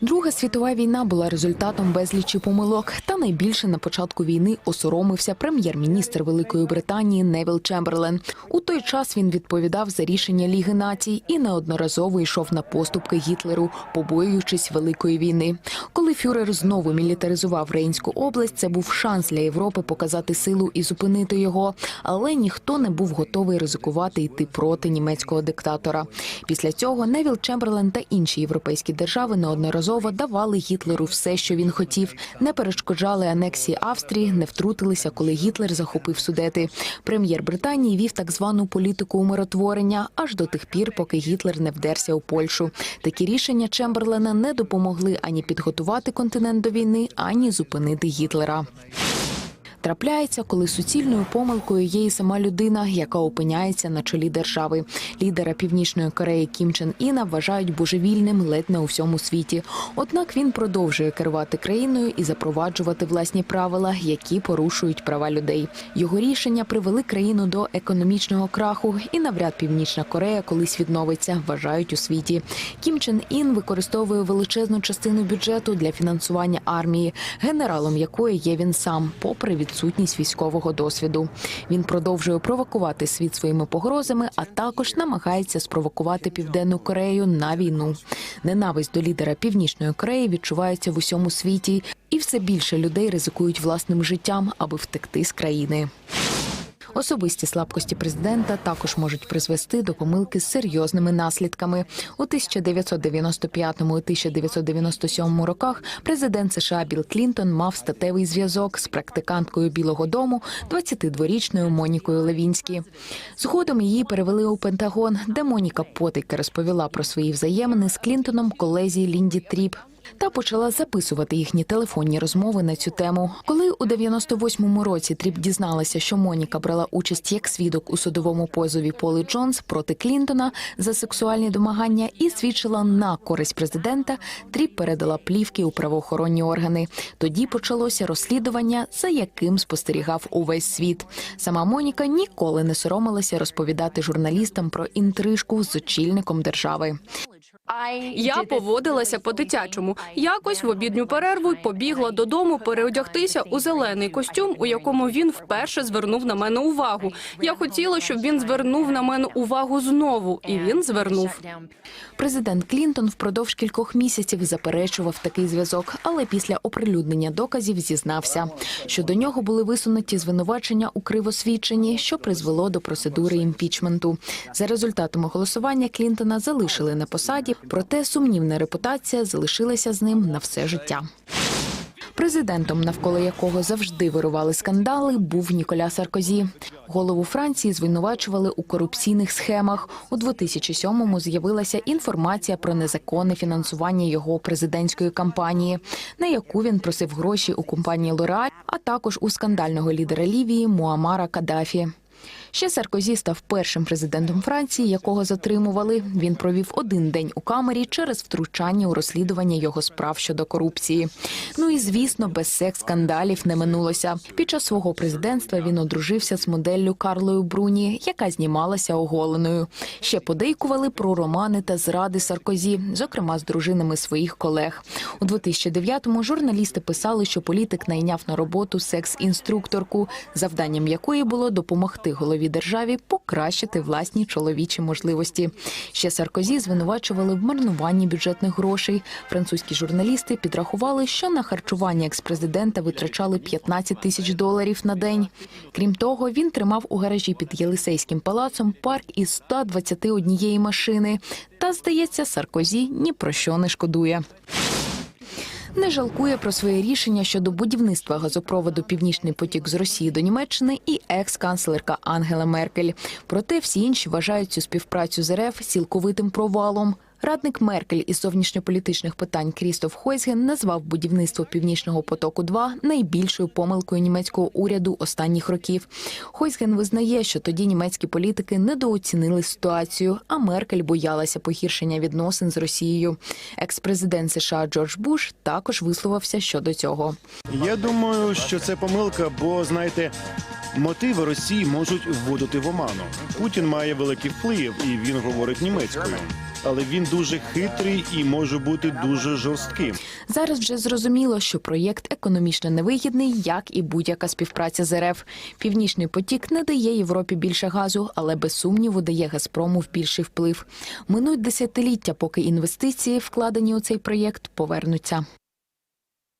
Друга світова війна була результатом безлічі помилок. Та найбільше на початку війни осоромився прем'єр-міністр Великої Британії Невіл Чемберлен. У той час він відповідав за рішення Ліги націй і неодноразово йшов на поступки Гітлеру, побоюючись великої війни. Коли фюрер знову мілітаризував Рейнську область, це був шанс для Європи показати силу і зупинити його. Але ніхто не був готовий ризикувати йти проти німецького диктатора. Після цього Невіл Чемберлен та інші європейські держави неодноразово давали Гітлеру все, що він хотів, не перешкоджали анексії Австрії, не втрутилися, коли Гітлер захопив судети. Прем'єр Британії вів так звану політику умиротворення аж до тих пір, поки Гітлер не вдерся у Польщу. Такі рішення Чемберлена не допомогли ані підготувати континент до війни, ані зупинити Гітлера. Трапляється, коли суцільною помилкою є і сама людина, яка опиняється на чолі держави. Лідера Північної Кореї Кім Чен Іна вважають божевільним ледь не у всьому світі. Однак він продовжує керувати країною і запроваджувати власні правила, які порушують права людей. Його рішення привели країну до економічного краху, і навряд Північна Корея колись відновиться, вважають у світі. Кім Чен Ін використовує величезну частину бюджету для фінансування армії, генералом якої є він сам, попри відсутність військового досвіду. Він продовжує провокувати світ своїми погрозами, а також намагається спровокувати Південну Корею на війну. Ненависть до лідера Північної Кореї відчувається в усьому світі, і все більше людей ризикують власним життям, аби втекти з країни. Особисті слабкості президента також можуть призвести до помилки з серйозними наслідками. У 1995 і 1997 роках президент США Білл Клінтон мав статевий зв'язок з практиканткою Білого Дому, 22-річною Монікою Левінські. Згодом її перевели у Пентагон, де Моніка потайки розповіла про свої взаємини з Клінтоном колезі Лінді Тріп. Та почала записувати їхні телефонні розмови на цю тему. Коли у 98-му році Тріп дізналася, що Моніка брала участь як свідок у судовому позові Поли Джонс проти Клінтона за сексуальні домагання і свідчила на користь президента, Тріп передала плівки у правоохоронні органи. Тоді почалося розслідування, за яким спостерігав увесь світ. Сама Моніка ніколи не соромилася розповідати журналістам про інтрижку з очільником держави. Я поводилася по-дитячому. Якось в обідню перерву побігла додому переодягтися у зелений костюм, у якому він вперше звернув на мене увагу. Я хотіла, щоб він звернув на мене увагу знову, і він звернув. Президент Клінтон впродовж кількох місяців заперечував такий зв'язок, але після оприлюднення доказів зізнався, що до нього були висунуті звинувачення у кривосвідченні, що призвело до процедури імпічменту. За результатами голосування Клінтона залишили на посаді, проте сумнівна репутація залишилася з ним на все життя. Президентом, навколо якого завжди вирували скандали, був Ніколя Саркозі. Голову Франції звинувачували у корупційних схемах. У 2007-му з'явилася інформація про незаконне фінансування його президентської кампанії, на яку він просив гроші у компанії Лореаль, а також у скандального лідера Лівії Муамара Каддафі. Ще Саркозі став першим президентом Франції, якого затримували. Він провів один день у камері через втручання у розслідування його справ щодо корупції. Ну і звісно, без секс-скандалів не минулося. Під час свого президентства він одружився з моделлю Карлою Бруні, яка знімалася оголеною. Ще подейкували про романи та зради Саркозі, зокрема з дружинами своїх колег. У 2009-му журналісти писали, що політик найняв на роботу секс-інструкторку, завданням якої було допомогти голові державі покращити власні чоловічі можливості. Ще Саркозі звинувачували в марнуванні бюджетних грошей. Французькі журналісти підрахували, що на харчування експрезидента витрачали 15 тисяч доларів на день. Крім того, він тримав у гаражі під Єлисейським палацом парк із 121 машини. Та, здається, Саркозі ні про що не шкодує. Не жалкує про своє рішення щодо будівництва газопроводу Північний потік з Росії до Німеччини і екс-канцлерка Ангела Меркель. Проте всі інші вважають цю співпрацю з РФ цілковитим провалом. Радник Меркель із зовнішньополітичних питань Крістоф Хойсген назвав будівництво Північного потоку 2 найбільшою помилкою німецького уряду останніх років. Хойсген визнає, що тоді німецькі політики недооцінили ситуацію, а Меркель боялася погіршення відносин з Росією. Екс-президент США Джордж Буш також висловився щодо цього. Я думаю, що це помилка, бо знаєте, мотиви Росії можуть вводити в оману. Путін має великий вплив, і він говорить німецькою. Але він дуже хитрий і може бути дуже жорстким. Зараз вже зрозуміло, що проєкт економічно невигідний, як і будь-яка співпраця з РФ. Північний потік не дає Європі більше газу, але без сумніву дає Газпрому в більший вплив. Минуть десятиліття, поки інвестиції, вкладені у цей проєкт, повернуться.